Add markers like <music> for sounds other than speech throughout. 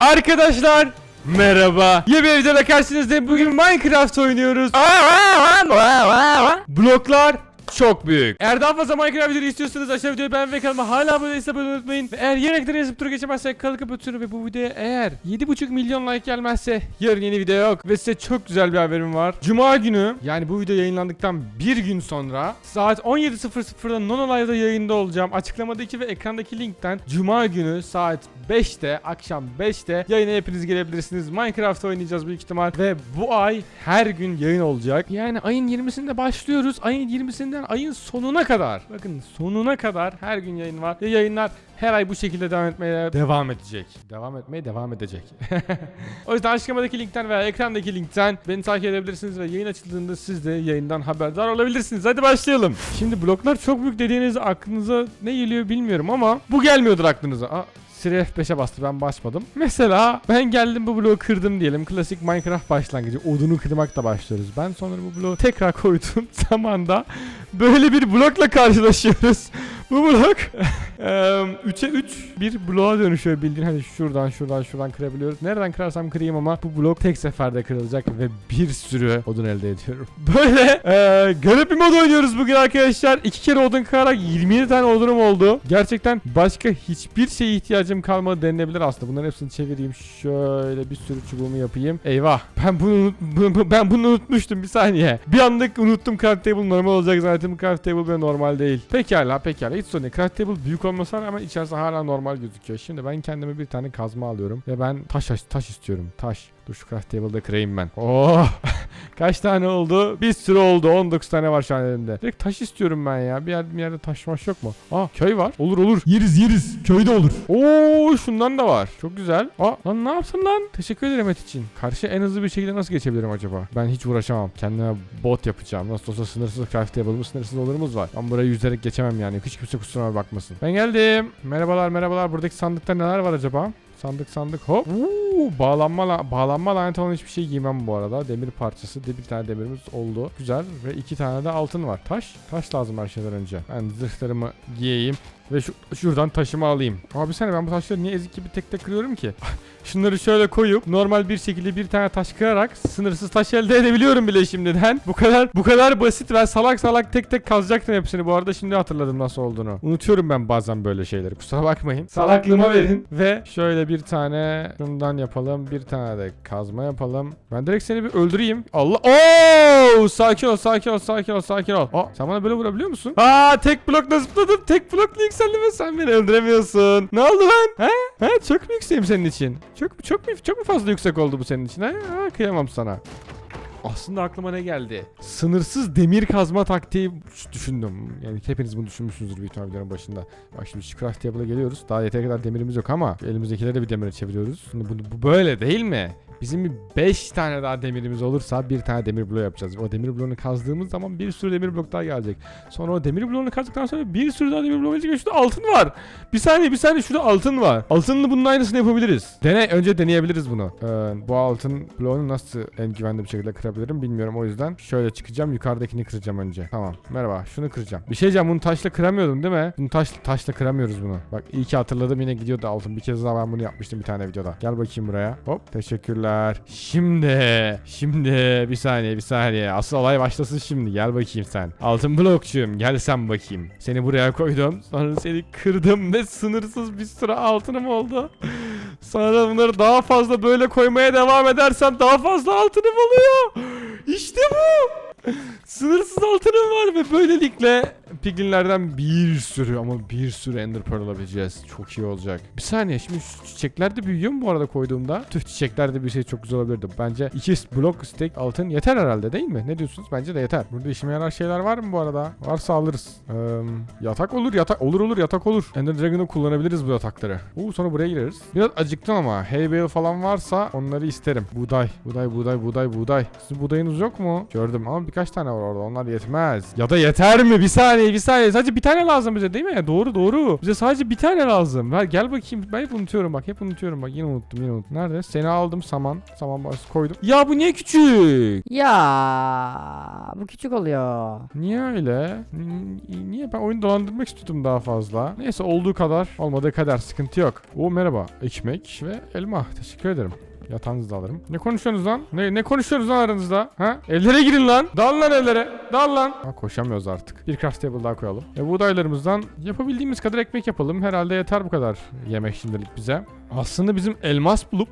Arkadaşlar merhaba. Yeni bir videoda karşınızdayım. Bugün Minecraft oynuyoruz. Bloklar çok büyük. Eğer daha fazla Minecraft videoları istiyorsanız aşağı videoyu beğenmeyi ve kanalıma hala abone değilseniz abone unutmayın. Ve eğer yemekleri yazıp turu geçemezsek kalı kapatıyorum ve bu videoya eğer 7.5 milyon like gelmezse yarın yeni video yok. Ve size çok güzel bir haberim var. Cuma günü yani bu video yayınlandıktan bir gün sonra saat 17.00'da Nono yayında olacağım. Açıklamadaki ve ekrandaki linkten Cuma günü saat 5'te akşam 5'te yayına hepiniz gelebilirsiniz. Minecraft oynayacağız büyük ihtimal ve bu ay her gün yayın olacak. Yani ayın 20'sinde başlıyoruz. Ayın 20'sinden ayın sonuna kadar. Bakın sonuna kadar her gün yayın var. Ve yayınlar her ay bu şekilde devam etmeye devam edecek. Devam etmeye devam edecek. <laughs> o yüzden açıklamadaki linkten veya ekrandaki linkten beni takip edebilirsiniz ve yayın açıldığında siz de yayından haberdar olabilirsiniz. Hadi başlayalım. Şimdi bloklar çok büyük dediğinizde aklınıza ne geliyor bilmiyorum ama bu gelmiyordur aklınıza. Aa, Siri F5'e bastı ben basmadım. <laughs> Mesela ben geldim bu bloğu kırdım diyelim. Klasik Minecraft başlangıcı. Odunu kırmakla başlıyoruz. Ben sonra bu bloğu tekrar koyduğum <laughs> zamanda böyle bir blokla karşılaşıyoruz. <laughs> bu blok 3'e 3 bir bloğa dönüşüyor bildiğin hani şuradan şuradan şuradan kırabiliyoruz. Nereden kırarsam kırayım ama bu blok tek seferde kırılacak ve bir sürü odun elde ediyorum. Böyle eee, garip bir mod oynuyoruz bugün arkadaşlar. İki kere odun kırarak 27 tane odunum oldu. Gerçekten başka hiçbir şeye ihtiyacım kalmadı denilebilir aslında. Bunların hepsini çevireyim. Şöyle bir sürü çubuğumu yapayım. Eyvah. Ben bunu, ben bunu unutmuştum bir saniye. Bir anlık unuttum craft table normal olacak zaten. Craft table böyle normal değil. Pekala pekala. Hiç sorun değil. Craft table büyük olmasına rağmen içerisi hala normal gözüküyor. Şimdi ben kendime bir tane kazma alıyorum. Ve ben taş taş istiyorum. Taş. Dur şu craft table'da kırayım ben. Oh. <laughs> Kaç tane oldu? Bir sürü oldu. 19 tane var şu an elimde. Direkt taş istiyorum ben ya. Bir yerde, bir yerde taş maş yok mu? Aa köy var. Olur olur. Yeriz yeriz. Köyde olur. Oo şundan da var. Çok güzel. Aa lan ne yaptın lan? Teşekkür ederim et için. Karşı en hızlı bir şekilde nasıl geçebilirim acaba? Ben hiç uğraşamam. Kendime bot yapacağım. Nasıl olsa sınırsız craft table'ımız sınırsız olurumuz var. Ben burayı yüzerek geçemem yani. Hiç kimse kusuruma bakmasın. Ben geldim. Merhabalar merhabalar. Buradaki sandıkta neler var acaba? Sandık sandık hop. Uuu bağlanma la- bağlanma laneti olan hiçbir şey giymem bu arada. Demir parçası. De bir tane demirimiz oldu. Güzel ve iki tane de altın var. Taş. Taş lazım her şeyden önce. Ben zırhlarımı giyeyim. Ve şu, şuradan taşımı alayım. Abi sen ben bu taşları niye ezik gibi tek tek kırıyorum ki? <laughs> Şunları şöyle koyup normal bir şekilde bir tane taş kırarak sınırsız taş elde edebiliyorum bile şimdiden. Bu kadar bu kadar basit ve salak salak tek tek kazacaktım hepsini. Bu arada şimdi hatırladım nasıl olduğunu. Unutuyorum ben bazen böyle şeyleri. Kusura bakmayın. Salaklığıma verin. Ve şöyle bir tane şundan yapalım. Bir tane de kazma yapalım. Ben direkt seni bir öldüreyim. Allah. Oo! Sakin ol, sakin ol, sakin ol, sakin ol. Aa, sen bana böyle vurabiliyor musun? Aa, tek blokla zıpladım. Tek blokla yükseldim ve sen beni öldüremiyorsun. Ne oldu lan? He? He? Çok mu yükseğim senin için? Çok çok mu çok mu fazla yüksek oldu bu senin için? He? Ha, kıyamam sana. Aslında aklıma ne geldi? Sınırsız demir kazma taktiği düşündüm. Yani hepiniz bunu düşünmüşsünüzdür büyük ihtimalle videonun başında. Bak şimdi craft table'a geliyoruz. Daha yeteri kadar demirimiz yok ama elimizdekileri de bir demire çeviriyoruz. Şimdi bu, bu böyle değil mi? Bizim bir 5 tane daha demirimiz olursa bir tane demir bloğu yapacağız. O demir bloğunu kazdığımız zaman bir sürü demir blok daha gelecek. Sonra o demir bloğunu kazdıktan sonra bir sürü daha demir bloğu gelecek. Şurada altın var. Bir saniye bir saniye şurada altın var. Altınlı bunun aynısını yapabiliriz. Dene önce deneyebiliriz bunu. Ee, bu altın bloğunu nasıl en güvenli bir şekilde kırabilirim bilmiyorum o yüzden. Şöyle çıkacağım yukarıdakini kıracağım önce. Tamam merhaba şunu kıracağım. Bir şey diyeceğim bunu taşla kıramıyordum değil mi? Bunu taş, taşla kıramıyoruz bunu. Bak iyi ki hatırladım yine gidiyordu altın. Bir kez daha ben bunu yapmıştım bir tane videoda. Gel bakayım buraya. Hop teşekkürler. Şimdi şimdi bir saniye bir saniye. Asıl olay başlasın şimdi. Gel bakayım sen. Altın blokçuyum. Gel sen bakayım. Seni buraya koydum. Sonra seni kırdım ve sınırsız bir sürü altınım oldu. Sonra bunları daha fazla böyle koymaya devam edersem daha fazla altınım oluyor. İşte bu. Sınırsız altınım var ve böylelikle piglinlerden bir sürü ama bir sürü ender pearl alabileceğiz. Çok iyi olacak. Bir saniye şimdi şu çiçekler de büyüyor mu bu arada koyduğumda? Tüh çiçekler de bir şey çok güzel olabilirdi. Bence iki blok steak altın yeter herhalde değil mi? Ne diyorsunuz? Bence de yeter. Burada işime yarar şeyler var mı bu arada? Varsa alırız. Ee, yatak olur yatak olur olur yatak olur. Ender Dragon'ı kullanabiliriz bu yatakları. Oo sonra buraya gireriz. Biraz acıktım ama hay bale falan varsa onları isterim. Buğday, buğday, buğday, buğday, buğday. Sizin buğdayınız yok mu? Gördüm ama birkaç birkaç tane var orada. Onlar yetmez. Ya da yeter mi? Bir saniye bir saniye. Sadece bir tane lazım bize değil mi? Doğru doğru. Bize sadece bir tane lazım. Ver, gel bakayım. Ben hep unutuyorum bak. Hep unutuyorum bak. Yine unuttum yine unuttum. Nerede? Seni aldım saman. Saman başı koydum. Ya bu niye küçük? Ya bu küçük oluyor. Niye öyle? N- Niye ben oyunu dolandırmak istiyordum daha fazla. Neyse olduğu kadar olmadığı kadar sıkıntı yok. O merhaba. Ekmek ve elma. Teşekkür ederim. Yatağınızı da alırım. Ne konuşuyorsunuz lan? Ne, ne konuşuyorsunuz lan aranızda? Ha? Evlere girin lan. Dal lan evlere. Dal lan. Ha, koşamıyoruz artık. Bir craft table daha koyalım. E, buğdaylarımızdan yapabildiğimiz kadar ekmek yapalım. Herhalde yeter bu kadar yemek şimdilik bize. Aslında bizim elmas bulup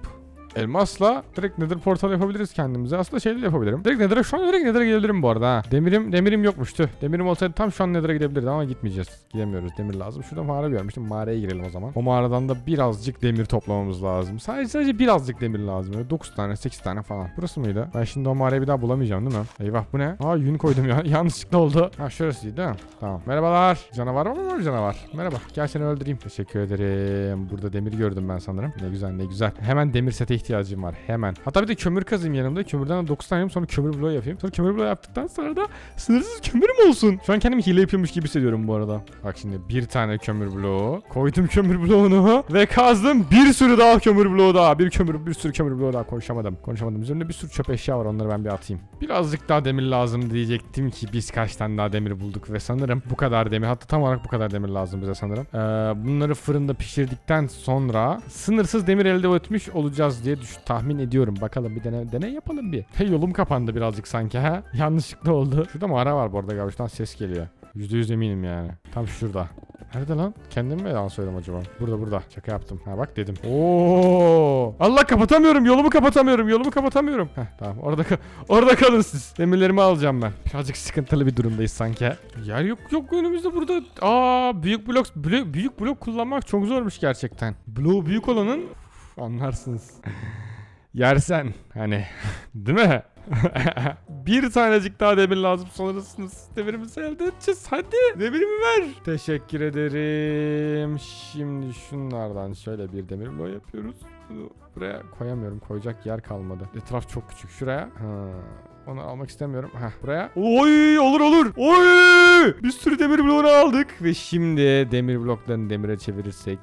Elmasla direkt nether portal yapabiliriz kendimize. Aslında şey de yapabilirim. Direkt nether'a şu an direkt nether'a gidebilirim bu arada ha. Demirim demirim yokmuştu. Demirim olsaydı tam şu an nether'a gidebilirdim ama gitmeyeceğiz. Gidemiyoruz. Demir lazım. Şurada mağara görmüştüm. Mağaraya girelim o zaman. O mağaradan da birazcık demir toplamamız lazım. Sadece sadece birazcık demir lazım. Böyle 9 tane 8 tane falan. Burası mıydı? Ben şimdi o mağarayı bir daha bulamayacağım değil mi? Eyvah bu ne? Aa yün koydum ya. <laughs> Yanlışlıkla oldu. Ha şurasıydı değil mi? Tamam. Merhabalar. Canavar mı var canavar? Merhaba. Gel seni öldüreyim. Teşekkür ederim. Burada demir gördüm ben sanırım. Ne güzel ne güzel. Hemen demir sete var. Hemen. Hatta bir de kömür kazayım yanımda. Kömürden de 9 tane. Sonra kömür bloğu yapayım. Sonra kömür bloğu yaptıktan sonra da sınırsız kömürüm olsun. Şu an kendimi hile yapıyormuş gibi hissediyorum bu arada. Bak şimdi bir tane kömür bloğu. Koydum kömür bloğunu ve kazdım. Bir sürü daha kömür bloğu daha. Bir kömür bir sürü kömür bloğu daha konuşamadım. Konuşamadım. Üzerimde bir sürü çöp eşya var. Onları ben bir atayım. Birazcık daha demir lazım diyecektim ki biz kaç tane daha demir bulduk ve sanırım bu kadar demir. Hatta tam olarak bu kadar demir lazım bize sanırım. Ee, bunları fırında pişirdikten sonra sınırsız demir elde etmiş olacağız diye düş tahmin ediyorum. Bakalım bir deney, deney yapalım bir. Hey yolum kapandı birazcık sanki ha. <laughs> Yanlışlıkla oldu. Şurada mağara var bu arada galiba. Şuradan ses geliyor. %100 eminim yani. Tam şurada. Nerede lan? Kendim mi yalan söyledim acaba? Burada burada. Şaka yaptım. Ha bak dedim. Oo! Allah kapatamıyorum. Yolumu kapatamıyorum. Yolumu kapatamıyorum. Heh tamam. Orada orada kalın siz. Demirlerimi alacağım ben. Birazcık sıkıntılı bir durumdayız sanki. Yer yok yok önümüzde burada. Aa büyük blok blo- büyük blok kullanmak çok zormuş gerçekten. Bloğu büyük olanın anlarsınız. Yersen hani <laughs> değil mi? <laughs> bir tanecik daha demir lazım sonrasınız. Demirimizi elde edeceğiz. Hadi demirimi ver. Teşekkür ederim. Şimdi şunlardan şöyle bir demir bloğu yapıyoruz. Buraya koyamıyorum. Koyacak yer kalmadı. Etraf çok küçük. Şuraya. Ha. Onu almak istemiyorum. Heh buraya. Oy olur olur. Oy! Bir sürü demir bloğunu aldık. Ve şimdi demir bloklarını demire çevirirsek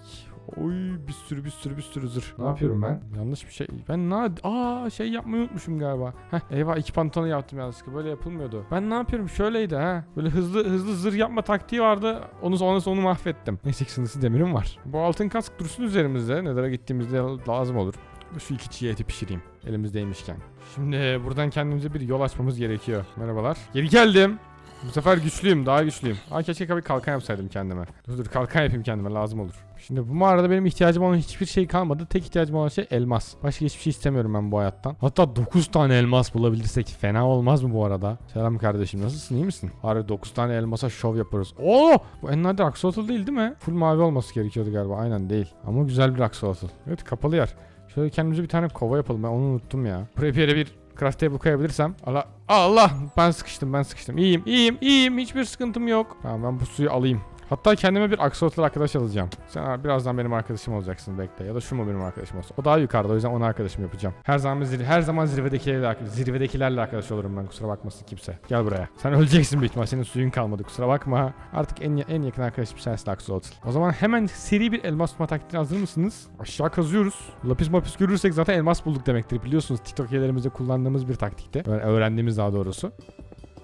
Oy bir sürü bir sürü bir sürü zırh. Ne yapıyorum ben? Yanlış bir şey. Ben ne aa şey yapmayı unutmuşum galiba. Heh eyvah iki pantolonu yaptım yanlışlıkla. Böyle yapılmıyordu. Ben ne yapıyorum? Şöyleydi ha. Böyle hızlı hızlı zırh yapma taktiği vardı. Onu sonra onu mahvettim. Neyse ki sınırsız demirim var. Bu altın kask dursun üzerimizde. Nedara gittiğimizde lazım olur. Şu iki çiğ eti pişireyim. Elimizdeymişken. Şimdi buradan kendimize bir yol açmamız gerekiyor. Merhabalar. Geri geldim. Bu sefer güçlüyüm, daha güçlüyüm. Aa keşke bir kalkan yapsaydım kendime. Dur dur kalkan yapayım kendime lazım olur. Şimdi bu mağarada benim ihtiyacım olan hiçbir şey kalmadı. Tek ihtiyacım olan şey elmas. Başka hiçbir şey istemiyorum ben bu hayattan. Hatta 9 tane elmas bulabilirsek fena olmaz mı bu arada? Selam kardeşim nasılsın iyi misin? Harbi 9 tane elmasa şov yaparız. Oo! Bu en nadir axolotl değil değil mi? Full mavi olması gerekiyordu galiba. Aynen değil. Ama güzel bir axolotl. Evet kapalı yer. Şöyle kendimize bir tane kova yapalım. Ben onu unuttum ya. Buraya bir yere bir craft table koyabilirsem. Allah Allah ben sıkıştım ben sıkıştım. İyiyim iyiyim iyiyim hiçbir sıkıntım yok. Tamam ben bu suyu alayım. Hatta kendime bir aksolotl arkadaş alacağım. Sen birazdan benim arkadaşım olacaksın bekle. Ya da şu mu benim arkadaşım olsun. O daha yukarıda o yüzden ona arkadaşım yapacağım. Her zaman zirve, her zaman zirvedekilerle, zirvedekilerle arkadaş olurum ben kusura bakmasın kimse. Gel buraya. Sen öleceksin büyük ihtimal senin suyun kalmadı kusura bakma. Artık en, en yakın arkadaşım sensin aksolotl. O zaman hemen seri bir elmas tutma taktiğine hazır mısınız? Aşağı kazıyoruz. Lapis mapis görürsek zaten elmas bulduk demektir. Biliyorsunuz TikTok üyelerimizde kullandığımız bir taktikte. Öğrendiğimiz daha doğrusu.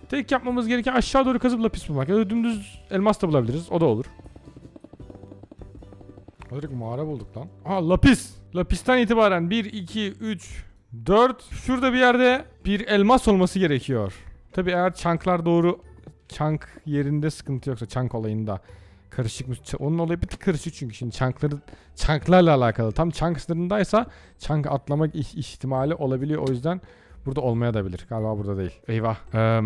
Tek yapmamız gereken aşağı doğru kazıp lapis bulmak. Ya da dümdüz elmas da bulabiliriz. O da olur. Direkt mağara bulduk lan. Aa lapis. Lapisten itibaren 1, 2, 3, 4. Şurada bir yerde bir elmas olması gerekiyor. Tabi eğer çanklar doğru çank yerinde sıkıntı yoksa çank olayında karışıkmış. Ç- Onun olayı bir tık karışık çünkü şimdi çankları çanklarla alakalı. Tam çank sınırındaysa çank atlamak ihtimali olabiliyor. O yüzden burada olmaya da bilir. Galiba burada değil. Eyvah. Eee,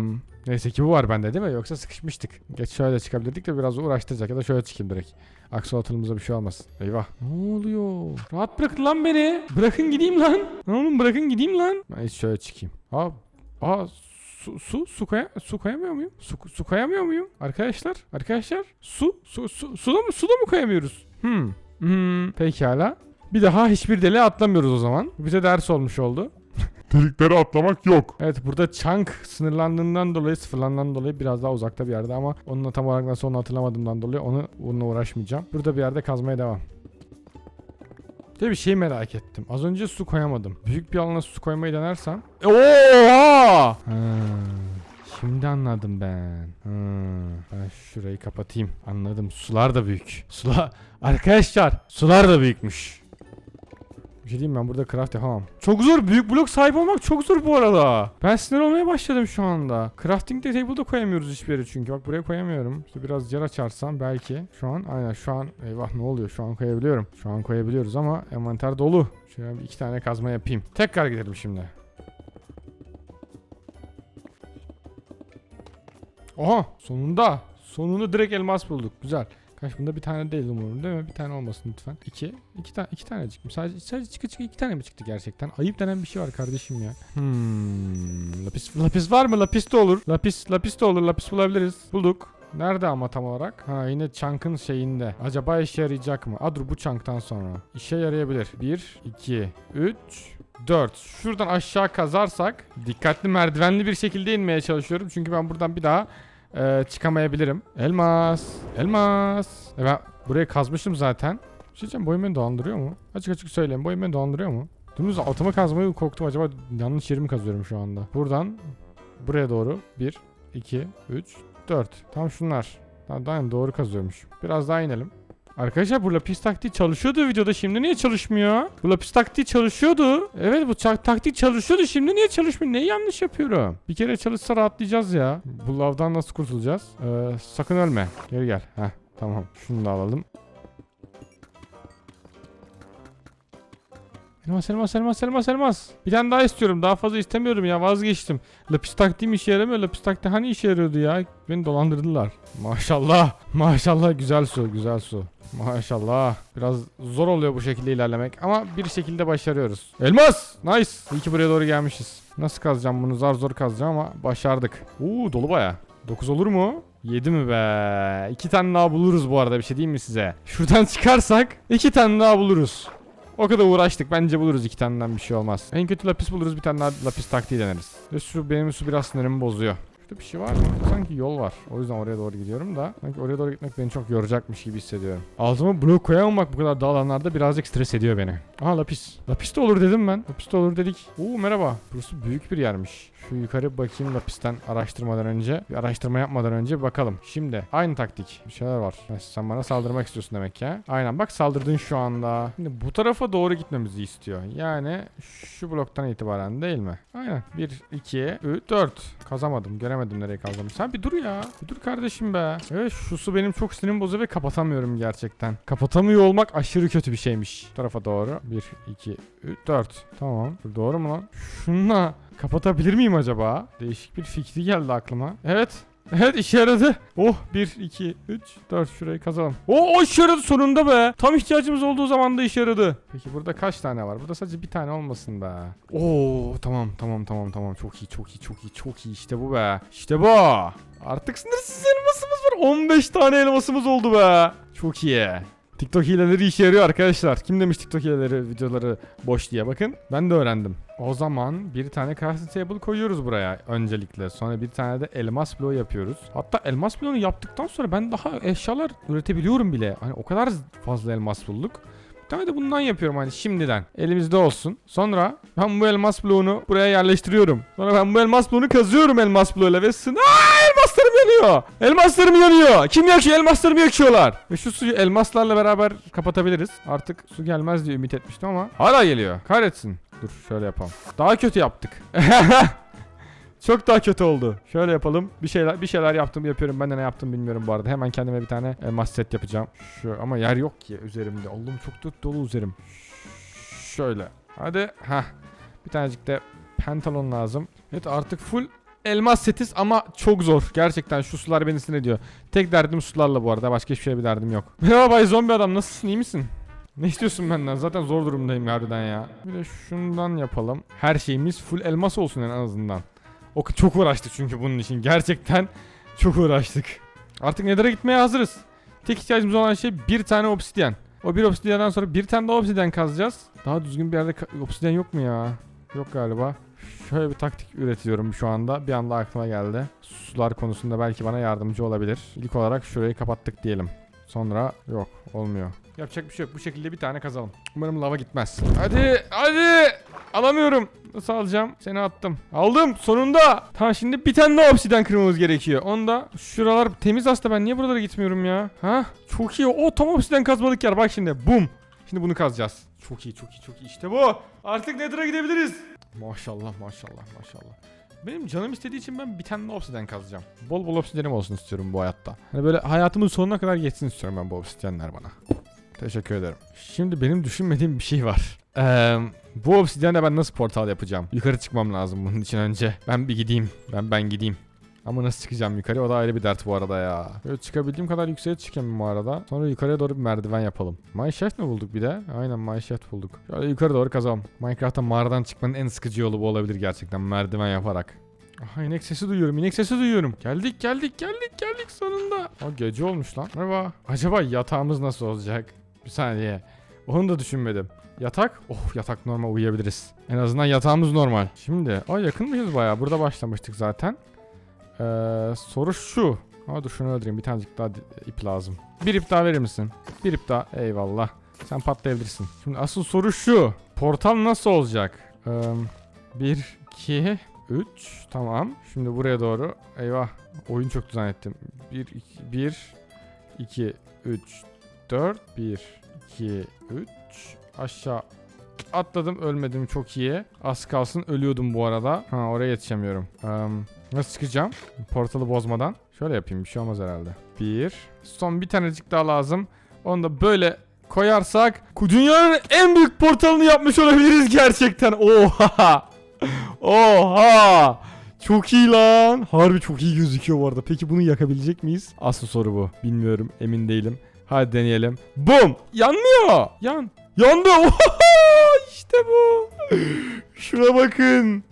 neyse ki bu var bende değil mi? Yoksa sıkışmıştık. Geç şöyle çıkabilirdik de biraz uğraştıracak ya da şöyle çıkayım direkt. Aksolotluğumuza bir şey olmasın. Eyvah. Ne oluyor? Rahat bırakın lan beni. Bırakın gideyim lan. Oğlum bırakın gideyim lan. Ben hiç şöyle çıkayım. Aa, aa su su su, koya, su koyamıyor muyum? Su, su koyamıyor muyum? Arkadaşlar, arkadaşlar su su su suda mı suda mı koyamıyoruz? Hmm. Hmm. Pekala. Bir daha hiçbir deliğe atlamıyoruz o zaman. Bize ders olmuş oldu. Delikleri atlamak yok. Evet burada chunk sınırlandığından dolayı sıfırlandığından dolayı biraz daha uzakta bir yerde ama onunla tam olarak nasıl onu hatırlamadığımdan dolayı onu onunla uğraşmayacağım. Burada bir yerde kazmaya devam. Bir bir şey merak ettim. Az önce su koyamadım. Büyük bir alana su koymayı denersem. Oha! Ha, Şimdi anladım ben. Ha, ben şurayı kapatayım. Anladım. Sular da büyük. Sular arkadaşlar, sular da büyükmüş. Bir şey diyeyim ben burada craft yapamam. Çok zor. Büyük blok sahip olmak çok zor bu arada. Ben sinir olmaya başladım şu anda. Crafting table'da koyamıyoruz hiçbir yere çünkü. Bak buraya koyamıyorum. İşte biraz yer açarsam belki. Şu an aynen şu an eyvah ne oluyor? Şu an koyabiliyorum. Şu an koyabiliyoruz ama envanter dolu. Şöyle bir iki tane kazma yapayım. Tekrar gidelim şimdi. Oha sonunda. Sonunda direkt elmas bulduk. Güzel. Kaç bunda bir tane değil umarım değil mi? Bir tane olmasın lütfen. İki. iki tane iki tane çıkmış. Sadece, sadece çıkı çıkı iki tane mi çıktı gerçekten? Ayıp denen bir şey var kardeşim ya. Hmm. Lapis, lapis var mı? Lapis de olur. Lapis, lapis de olur. Lapis bulabiliriz. Bulduk. Nerede ama tam olarak? Ha yine chunk'ın şeyinde. Acaba işe yarayacak mı? Aa dur bu chunk'tan sonra. İşe yarayabilir. 1, 2, 3, 4. Şuradan aşağı kazarsak dikkatli merdivenli bir şekilde inmeye çalışıyorum. Çünkü ben buradan bir daha e, çıkamayabilirim. Elmas. Elmas. E ben buraya kazmıştım zaten. Bir şey diyeceğim boyum beni dolandırıyor mu? Açık açık söyleyeyim boyum beni dolandırıyor mu? Dümdüz altıma kazmayı korktum acaba yanlış yerimi kazıyorum şu anda. Buradan buraya doğru 1, 2, 3, 4. Tam şunlar. Tamam doğru kazıyormuş. Biraz daha inelim. Arkadaşlar bu lapis taktiği çalışıyordu videoda şimdi niye çalışmıyor? Bu lapis taktiği çalışıyordu. Evet bu taktik çalışıyordu şimdi niye çalışmıyor? Neyi yanlış yapıyorum? Bir kere çalışsa rahatlayacağız ya. Bu lavdan nasıl kurtulacağız? Ee, sakın ölme. Geri gel. Heh tamam şunu da alalım. Elmas elmas elmas elmas elmas. Bir tane daha istiyorum. Daha fazla istemiyorum ya vazgeçtim. Lapis taktiğim işe yaramıyor. Lapis taktiği hani işe yarıyordu ya? Beni dolandırdılar. Maşallah. <laughs> Maşallah güzel su güzel su. Maşallah. Biraz zor oluyor bu şekilde ilerlemek ama bir şekilde başarıyoruz. Elmas! Nice. İyi ki buraya doğru gelmişiz. Nasıl kazacağım bunu? Zar zor kazacağım ama başardık. Uuu dolu baya. 9 olur mu? 7 mi be? 2 tane daha buluruz bu arada bir şey diyeyim mi size? Şuradan çıkarsak 2 tane daha buluruz. O kadar uğraştık. Bence buluruz iki taneden bir şey olmaz. En kötü lapis buluruz bir tane daha lapis taktiği deneriz. Ve su benim su biraz sinirimi bozuyor. Şurada bir şey var mı? Sanki yol var. O yüzden oraya doğru gidiyorum da. Sanki oraya doğru gitmek beni çok yoracakmış gibi hissediyorum. Altıma blok koyamamak bu kadar dağ alanlarda birazcık stres ediyor beni. Aha lapis. Lapis de olur dedim ben. Lapis de olur dedik. Oo merhaba. Burası büyük bir yermiş. Şu yukarı bakayım lapisten araştırmadan önce. Bir araştırma yapmadan önce bakalım. Şimdi aynı taktik. Bir şeyler var. Ha, Sen bana saldırmak istiyorsun demek ya. Aynen bak saldırdın şu anda. Şimdi bu tarafa doğru gitmemizi istiyor. Yani şu bloktan itibaren değil mi? Aynen. 1, 2, 3, 4. Kazamadım. Göremedim nereye kazdım. Sen bir dur ya. Bir dur kardeşim be. Evet şu su benim çok sinirim bozuyor ve kapatamıyorum gerçekten. Kapatamıyor olmak aşırı kötü bir şeymiş. Tarafa doğru. 1, 2, 3, 4. Tamam. Doğru mu lan? Şunla kapatabilir miyim acaba? Değişik bir fikri geldi aklıma. Evet. <laughs> Evet işe yaradı. Oh 1, 2, 3, 4 şurayı kazalım. Oh o işe yaradı sonunda be. Tam ihtiyacımız olduğu zaman da işe yaradı. Peki burada kaç tane var? Burada sadece bir tane olmasın be. Oo tamam tamam tamam tamam çok iyi çok iyi çok iyi çok iyi işte bu be. İşte bu. Artık sınırsız elmasımız var. 15 tane elmasımız oldu be. Çok iyi. TikTok hileleri işe yarıyor arkadaşlar. Kim demiş TikTok hileleri videoları boş diye bakın. Ben de öğrendim. O zaman bir tane crafting table koyuyoruz buraya öncelikle. Sonra bir tane de elmas bloğu yapıyoruz. Hatta elmas bloğunu yaptıktan sonra ben daha eşyalar üretebiliyorum bile. Hani o kadar fazla elmas bulduk. Bir tane de bundan yapıyorum hani şimdiden. Elimizde olsun. Sonra ben bu elmas bloğunu buraya yerleştiriyorum. Sonra ben bu elmas bloğunu kazıyorum elmas bloğuyla ve sın... Elmaslarım yanıyor. Elmaslarım yanıyor. Kim yakıyor? Elmaslarımı yakıyorlar. Ve şu suyu elmaslarla beraber kapatabiliriz. Artık su gelmez diye ümit etmiştim ama hala geliyor. Kahretsin. Dur şöyle yapalım. Daha kötü yaptık. <laughs> Çok daha kötü oldu. Şöyle yapalım. Bir şeyler bir şeyler yaptım yapıyorum. Ben de ne yaptım bilmiyorum bu arada. Hemen kendime bir tane elmas set yapacağım. Şu ama yer yok ki üzerimde. Allah'ım çok da dolu üzerim. Şöyle. Hadi. Ha. Bir tanecik de pantolon lazım. Evet artık full elmas setiz ama çok zor. Gerçekten şu sular beni sinir ediyor. Tek derdim sularla bu arada. Başka hiçbir şey bir derdim yok. <laughs> Merhaba Bay Zombi Adam. Nasılsın? iyi misin? Ne istiyorsun benden? Zaten zor durumdayım harbiden ya. Bir de şundan yapalım. Her şeyimiz full elmas olsun en azından. O çok uğraştık çünkü bunun için. Gerçekten <laughs> çok uğraştık. Artık Nether'a gitmeye hazırız. Tek ihtiyacımız olan şey bir tane obsidyen. O bir obsidyenden sonra bir tane daha obsidyen kazacağız. Daha düzgün bir yerde obsidyen yok mu ya? Yok galiba. Şöyle bir taktik üretiyorum şu anda. Bir anda aklıma geldi. Sular konusunda belki bana yardımcı olabilir. İlk olarak şurayı kapattık diyelim. Sonra yok olmuyor. Yapacak bir şey yok. Bu şekilde bir tane kazalım. Umarım lava gitmez. Hadi hadi. Alamıyorum. Nasıl alacağım? Seni attım. Aldım sonunda. Tamam şimdi bir tane daha obsiden kırmamız gerekiyor. Onda şuralar temiz aslında ben niye buralara gitmiyorum ya? Ha? Çok iyi. O tam obsiden kazmalık yer. Bak şimdi. Bum. Şimdi bunu kazacağız. Çok iyi çok iyi çok iyi. İşte bu. Artık Nether'a gidebiliriz. Maşallah maşallah maşallah. Benim canım istediği için ben bir tane obsidyen kazacağım. Bol bol obsidyenim olsun istiyorum bu hayatta. Hani böyle hayatımın sonuna kadar geçsin istiyorum ben bu obsidyenler bana. Teşekkür ederim. Şimdi benim düşünmediğim bir şey var. Eee bu obsidyenle ben nasıl portal yapacağım? Yukarı çıkmam lazım bunun için önce. Ben bir gideyim. Ben ben gideyim. Ama nasıl çıkacağım yukarı? O da ayrı bir dert bu arada ya. Böyle çıkabildiğim kadar yükseğe çıkayım bu arada. Sonra yukarıya doğru bir merdiven yapalım. Mineshaft mi bulduk bir de? Aynen mineshaft bulduk. Şöyle yukarı doğru kazalım. Minecraft'ta mağaradan çıkmanın en sıkıcı yolu bu olabilir gerçekten. Merdiven yaparak. Aha inek sesi duyuyorum. inek sesi duyuyorum. Geldik geldik geldik geldik sonunda. Aa gece olmuş lan. Merhaba. Acaba yatağımız nasıl olacak? Bir saniye. Onu da düşünmedim. Yatak? Oh yatak normal uyuyabiliriz. En azından yatağımız normal. Şimdi aa yakın mıyız bayağı? Burada başlamıştık zaten. Ee, soru şu. Ama dur şunu öldüreyim. Bir tanecik daha ip lazım. Bir ip daha verir misin? Bir ip daha. Eyvallah. Sen patlayabilirsin. Şimdi asıl soru şu. Portal nasıl olacak? Ee, bir, iki, üç. Tamam. Şimdi buraya doğru. Eyvah. Oyun çok düzen ettim. Bir, iki, bir, iki, üç, dört. Bir, iki, üç. Aşağı atladım ölmedim çok iyi. Az kalsın ölüyordum bu arada. Ha oraya yetişemiyorum. Ee, nasıl çıkacağım? Portalı bozmadan. Şöyle yapayım bir şey olmaz herhalde. Bir. Son bir tanecik daha lazım. Onu da böyle koyarsak dünyanın en büyük portalını yapmış olabiliriz gerçekten. Oha. <laughs> Oha. Çok iyi lan. Harbi çok iyi gözüküyor bu arada. Peki bunu yakabilecek miyiz? Asıl soru bu. Bilmiyorum. Emin değilim. Hadi deneyelim. Bum. Yanmıyor. Yan. Yandı. <laughs> Oha. İşte bu. Şuna bakın.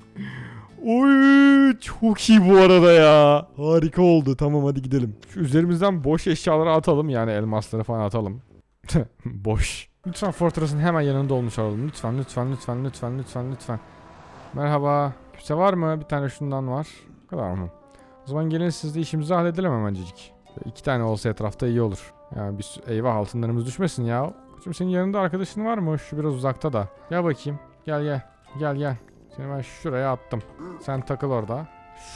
Oy çok iyi bu arada ya. Harika oldu. Tamam hadi gidelim. Şu üzerimizden boş eşyaları atalım. Yani elmasları falan atalım. <laughs> boş. Lütfen Fortress'ın hemen yanında olmuş olalım. Lütfen lütfen lütfen lütfen lütfen lütfen. Merhaba. Kimse var mı? Bir tane şundan var. Bu kadar mı? O zaman gelin siz de işimizi halledelim hemencik. İki tane olsa etrafta iyi olur. Yani sü- eyvah altınlarımız düşmesin ya. Şimdi senin yanında arkadaşın var mı? Şu biraz uzakta da. Gel bakayım. Gel gel. Gel gel. Seni ben şuraya attım. Sen takıl orada.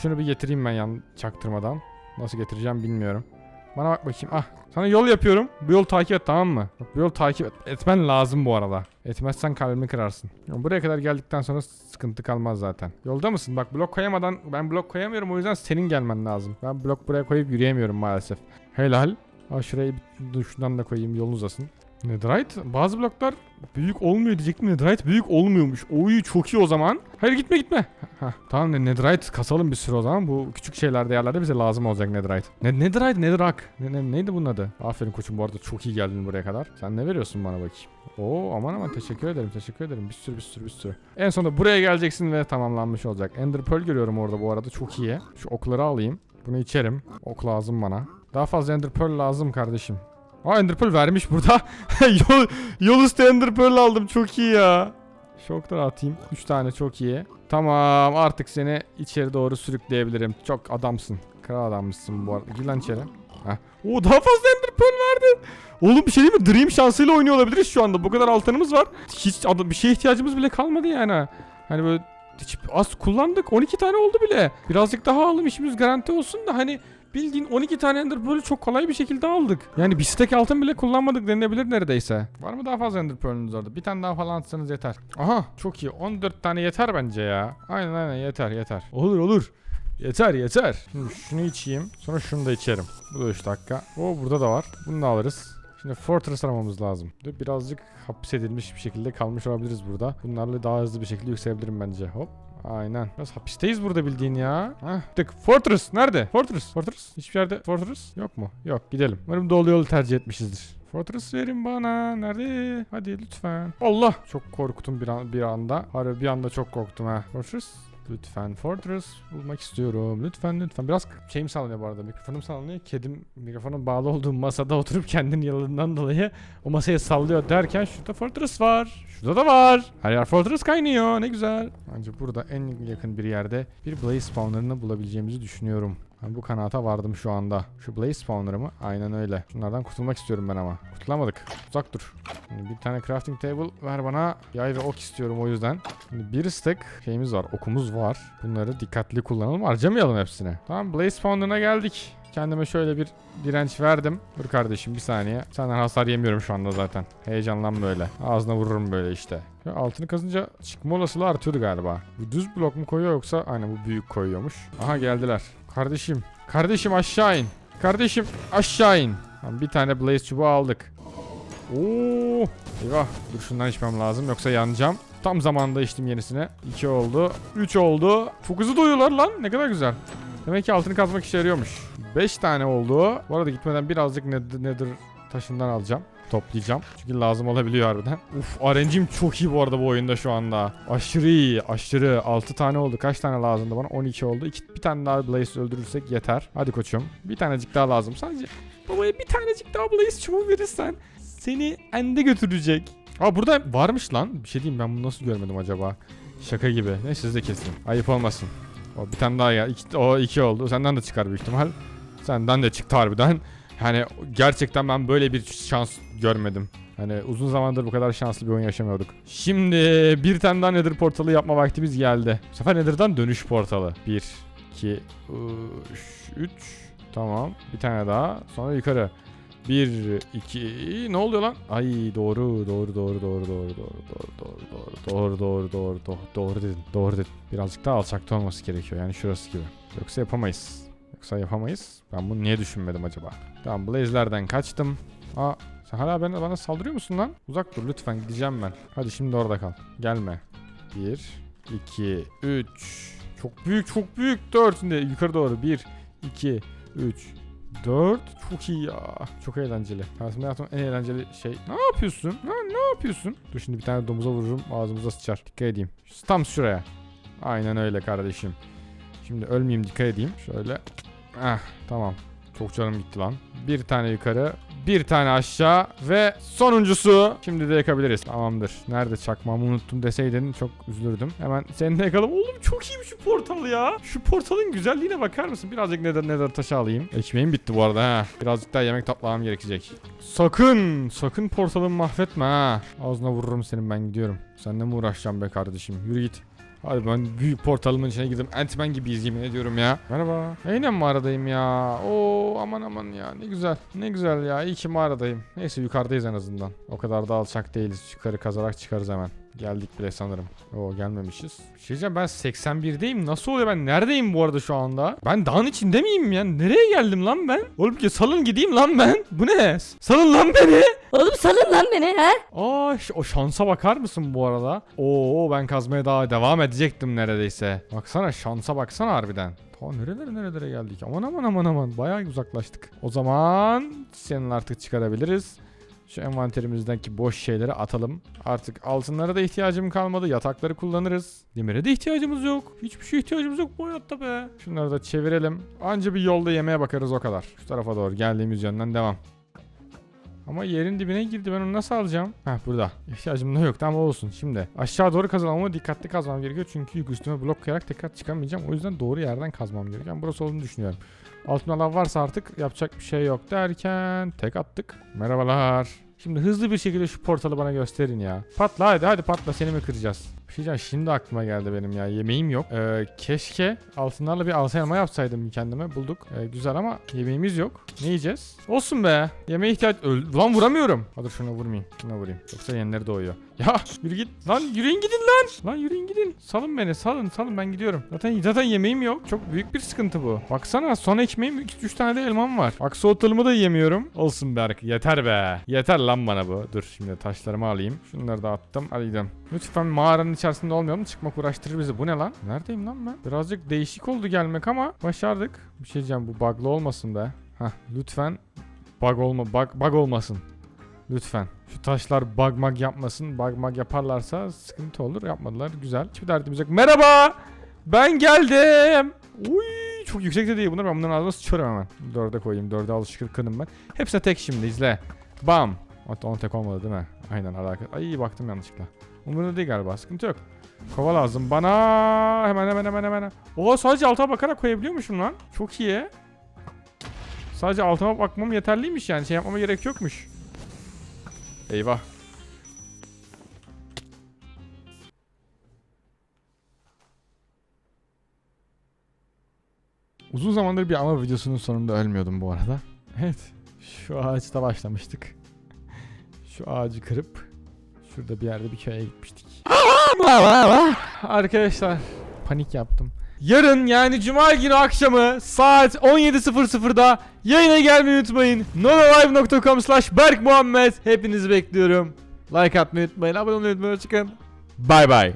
Şunu bir getireyim ben yan çaktırmadan. Nasıl getireceğim bilmiyorum. Bana bak bakayım. Ah sana yol yapıyorum. Bu yolu takip et tamam mı? Bu yolu takip et. etmen lazım bu arada. Etmezsen kalbimi kırarsın. Ya buraya kadar geldikten sonra sıkıntı kalmaz zaten. Yolda mısın? Bak blok koyamadan ben blok koyamıyorum o yüzden senin gelmen lazım. Ben blok buraya koyup yürüyemiyorum maalesef. Helal. Ha şuraya bir da koyayım yolun uzasın. Netherite bazı bloklar büyük olmuyor diyecektim. Netherite büyük olmuyormuş. Oy çok iyi o zaman. Hayır gitme gitme. Ha, tamam ne- Netherite kasalım bir süre o zaman. Bu küçük şeylerde yerlerde bize lazım olacak Netherite. Ne, Netherite Netherrack. Ne, ne, neydi bunun adı? Aferin koçum bu arada çok iyi geldin buraya kadar. Sen ne veriyorsun bana bakayım? Oo aman aman teşekkür ederim teşekkür ederim. Bir sürü bir sürü bir sürü. En sonunda buraya geleceksin ve tamamlanmış olacak. Ender Pearl görüyorum orada bu arada çok iyi. Şu okları alayım. Bunu içerim. Ok lazım bana. Daha fazla Ender Pearl lazım kardeşim. Aa Ender vermiş burada. <laughs> yol, yol üstü Ender aldım çok iyi ya. Şoklar atayım. 3 tane çok iyi. Tamam artık seni içeri doğru sürükleyebilirim. Çok adamsın. Kral adammışsın bu arada. Gir lan içeri. Heh. Oo daha fazla Ender verdi. Oğlum bir şey değil mi? Dream şansıyla oynuyor olabiliriz şu anda. Bu kadar altınımız var. Hiç bir şeye ihtiyacımız bile kalmadı yani. Hani böyle hiç az kullandık. 12 tane oldu bile. Birazcık daha alalım işimiz garanti olsun da hani bildiğin 12 tane Ender Pearl'ü çok kolay bir şekilde aldık. Yani bir stack altın bile kullanmadık denilebilir neredeyse. Var mı daha fazla Ender Pearl'ünüz orada? Bir tane daha falan atsanız yeter. Aha çok iyi. 14 tane yeter bence ya. Aynen aynen yeter yeter. Olur olur. Yeter yeter. Şimdi şunu içeyim. Sonra şunu da içerim. Bu da 3 dakika. O burada da var. Bunu da alırız. Şimdi Fortress aramamız lazım. Birazcık hapsedilmiş bir şekilde kalmış olabiliriz burada. Bunlarla daha hızlı bir şekilde yükselebilirim bence. Hop. Aynen. Biraz hapisteyiz burada bildiğin ya. Hah. Tık. Fortress nerede? Fortress. Fortress. Hiçbir yerde Fortress yok mu? Yok. Gidelim. Umarım doğru yolu tercih etmişizdir. Fortress verin bana. Nerede? Hadi lütfen. Allah. Çok korktum bir, an, bir anda. Harbi bir anda çok korktum ha. Fortress. Lütfen Fortress bulmak istiyorum. Lütfen lütfen. Biraz şeyim sallanıyor bu arada. Mikrofonum sallanıyor. Kedim mikrofonun bağlı olduğum masada <laughs> oturup kendini yaladığından dolayı o masaya sallıyor derken şurada Fortress var. Şurada da var. Her yer Fortress kaynıyor. Ne güzel. Ancak burada en yakın bir yerde bir Blaze spawner'ını bulabileceğimizi düşünüyorum. Ben bu kanaata vardım şu anda. Şu Blaze spawner'ı mı? Aynen öyle. Şunlardan kurtulmak istiyorum ben ama. Kurtulamadık. Uzak dur. Şimdi bir tane crafting table ver bana. Yay ve ok istiyorum o yüzden. Şimdi bir stack şeyimiz var. Okumuz var. Bunları dikkatli kullanalım. Harcamayalım hepsini. Tamam Blaze spawner'ına geldik. Kendime şöyle bir direnç verdim. Dur kardeşim bir saniye. Senden hasar yemiyorum şu anda zaten. Heyecanlan böyle. Ağzına vururum böyle işte. Altını kazınca çıkma olasılığı artıyordu galiba. Bu düz blok mu koyuyor yoksa aynen bu büyük koyuyormuş. Aha geldiler. Kardeşim. Kardeşim aşağı in. Kardeşim aşağı in. Tamam, bir tane blaze çubuğu aldık. Oo! Eyvah. Dur şundan içmem lazım yoksa yanacağım. Tam zamanında içtim yenisine. 2 oldu. 3 oldu. Çok hızlı lan. Ne kadar güzel. Demek ki altını kazmak işe yarıyormuş. 5 tane oldu. Bu arada gitmeden birazcık nether, nether taşından alacağım. Toplayacağım. Çünkü lazım olabiliyor harbiden. Uf RNG'm çok iyi bu arada bu oyunda şu anda. Aşırı iyi. Aşırı. 6 tane oldu. Kaç tane lazımdı bana? 12 oldu. İki, bir tane daha Blaze öldürürsek yeter. Hadi koçum. Bir tanecik daha lazım. Sadece babaya bir tanecik daha Blaze çubuğu verirsen seni ende götürecek. Aa burada varmış lan. Bir şey diyeyim ben bunu nasıl görmedim acaba? Şaka gibi. Neyse siz de kesin. Ayıp olmasın. O bir tane daha ya. İki, o iki oldu. Senden de çıkar büyük ihtimal. Senden de çıktı harbiden. Yani gerçekten ben böyle bir şans görmedim. Hani uzun zamandır bu kadar şanslı bir oyun yaşamıyorduk. Şimdi bir tane daha Nether portalı yapma vaktimiz geldi. Bu sefer Nether'dan dönüş portalı. 1, 2, 3. Tamam. Bir tane daha. Sonra yukarı. 1, 2, ne oluyor lan? Ay doğru, doğru, doğru, doğru, doğru, doğru, doğru, doğru, doğru, doğru, doğru, doğru, doğru, dedin, doğru dedin. Birazcık daha alçakta olması gerekiyor yani şurası gibi. Yoksa yapamayız. Yoksa yapamayız. Ben bunu niye düşünmedim acaba? Tamam Blaze'lerden kaçtım. Aa sen hala bana, bana saldırıyor musun lan? Uzak dur lütfen gideceğim ben. Hadi şimdi orada kal. Gelme. 1, 2, 3. Çok büyük çok büyük. 4 şimdi yukarı doğru. 1, 2, 3, 4 çok iyi ya. Çok eğlenceli. Hayatımda yaptığım en eğlenceli şey. Ne yapıyorsun? Ha, ne yapıyorsun? Dur şimdi bir tane domuza vururum. Ağzımıza sıçar. Dikkat edeyim. Tam şuraya. Aynen öyle kardeşim. Şimdi ölmeyeyim dikkat edeyim. Şöyle. Ah tamam. Çok canım gitti lan. Bir tane yukarı. Bir tane aşağı ve sonuncusu. Şimdi de yakabiliriz. Tamamdır. Nerede çakmamı unuttum deseydin çok üzülürdüm. Hemen seni de yakalım. Oğlum çok iyi şu portal ya. Şu portalın güzelliğine bakar mısın? Birazcık nether nether taşı alayım. Ekmeğim bitti bu arada ha. Birazcık daha yemek toplamam gerekecek. Sakın. Sakın portalımı mahvetme ha. Ağzına vururum senin ben gidiyorum. Seninle mi uğraşacağım be kardeşim? Yürü git. Hadi ben büyük portalımın içine gidip Ant-Man gibiyiz yemin ediyorum ya. Merhaba. Yine mağaradayım ya? Oo aman aman ya ne güzel. Ne güzel ya iyi ki mağaradayım. Neyse yukarıdayız en azından. O kadar da alçak değiliz. Yukarı kazarak çıkarız hemen. Geldik bile sanırım. Oo gelmemişiz. Bir şey diyeceğim ben 81'deyim. Nasıl oluyor ben neredeyim bu arada şu anda? Ben dağın içinde miyim ya? Nereye geldim lan ben? Oğlum ki salın gideyim lan ben. Bu ne? Salın lan beni. Oğlum salın lan beni ha. Aa o şansa bakar mısın bu arada? Oo ben kazmaya daha devam edecektim neredeyse. Baksana şansa baksana harbiden. Ta nerelere nerelere geldik. Aman aman aman aman. Bayağı uzaklaştık. O zaman senin artık çıkarabiliriz. Şu envanterimizdeki boş şeyleri atalım. Artık altınlara da ihtiyacım kalmadı. Yatakları kullanırız. Demire de ihtiyacımız yok. Hiçbir şeye ihtiyacımız yok bu hayatta be. Şunları da çevirelim. Anca bir yolda yemeğe bakarız o kadar. Şu tarafa doğru geldiğimiz yönden devam. Ama yerin dibine girdi ben onu nasıl alacağım? Heh burada. İhtiyacım da yok tamam olsun. Şimdi aşağı doğru kazmam ama dikkatli kazmam gerekiyor. Çünkü yük üstüme blok koyarak tekrar çıkamayacağım. O yüzden doğru yerden kazmam gerekiyor. Yani burası olduğunu düşünüyorum. Altın alan varsa artık yapacak bir şey yok derken tek attık. Merhabalar. Şimdi hızlı bir şekilde şu portalı bana gösterin ya. Patla hadi hadi patla seni mi kıracağız? Bir şey diyeceğim, şimdi aklıma geldi benim ya. Yemeğim yok. Ee, keşke altınlarla bir altın elma yapsaydım kendime. Bulduk. Ee, güzel ama yemeğimiz yok. Ne yiyeceğiz? Olsun be. Yemeğe ihtiyaç... Öl... Lan vuramıyorum. Hadi şuna vurmayayım. Şuna vurayım. Yoksa yenileri doğuyor. <laughs> Ya yürü git. Lan yürüyün gidin lan. Lan yürüyün gidin. Salın beni. Salın salın ben gidiyorum. Zaten zaten yemeğim yok. Çok büyük bir sıkıntı bu. Baksana son ekmeğim 3 tane de elmam var. Aksoğutlarımı da yiyemiyorum. Olsun be. Yeter be. Yeter lan bana bu. Dur şimdi taşlarımı alayım. Şunları da attım. Hadi gidelim. Lütfen mağaranın içerisinde olmayalım. Çıkmak uğraştırır bizi. Bu ne lan? Neredeyim lan ben? Birazcık değişik oldu gelmek ama başardık. Bir şey diyeceğim bu bug'lı olmasın be. Hah lütfen bug olma bug, bug olmasın. Lütfen. Şu taşlar bug mag yapmasın. Bug mag yaparlarsa sıkıntı olur. Yapmadılar. Güzel. Hiçbir derdimiz yok. Merhaba. Ben geldim. Uy çok yüksekte değil bunlar. Ben bunların ağzına sıçarım hemen. Dörde koyayım. Dörde alışkın kınım ben. Hepsine tek şimdi izle. Bam. Hatta onun tek olmadı değil mi? Aynen alaka. Ay baktım yanlışlıkla. Umurunda değil galiba. Sıkıntı yok. Kova lazım bana. Hemen hemen hemen hemen. Oha sadece alta bakarak koyabiliyormuşum lan. Çok iyi. Sadece altıma bakmam yeterliymiş yani. Şey yapmama gerek yokmuş. Eyvah. Uzun zamandır bir ama videosunun sonunda ölmüyordum bu arada. Evet. Şu ağaçta başlamıştık. Şu ağacı kırıp şurada bir yerde bir köye gitmiştik. <laughs> Arkadaşlar panik yaptım. Yarın yani cuma günü akşamı saat 17.00'da yayına gelmeyi unutmayın. nonolive.com slash Berk Muhammed Hepinizi bekliyorum. Like atmayı unutmayın. Abone olmayı unutmayın. Çıkın. Bye bye.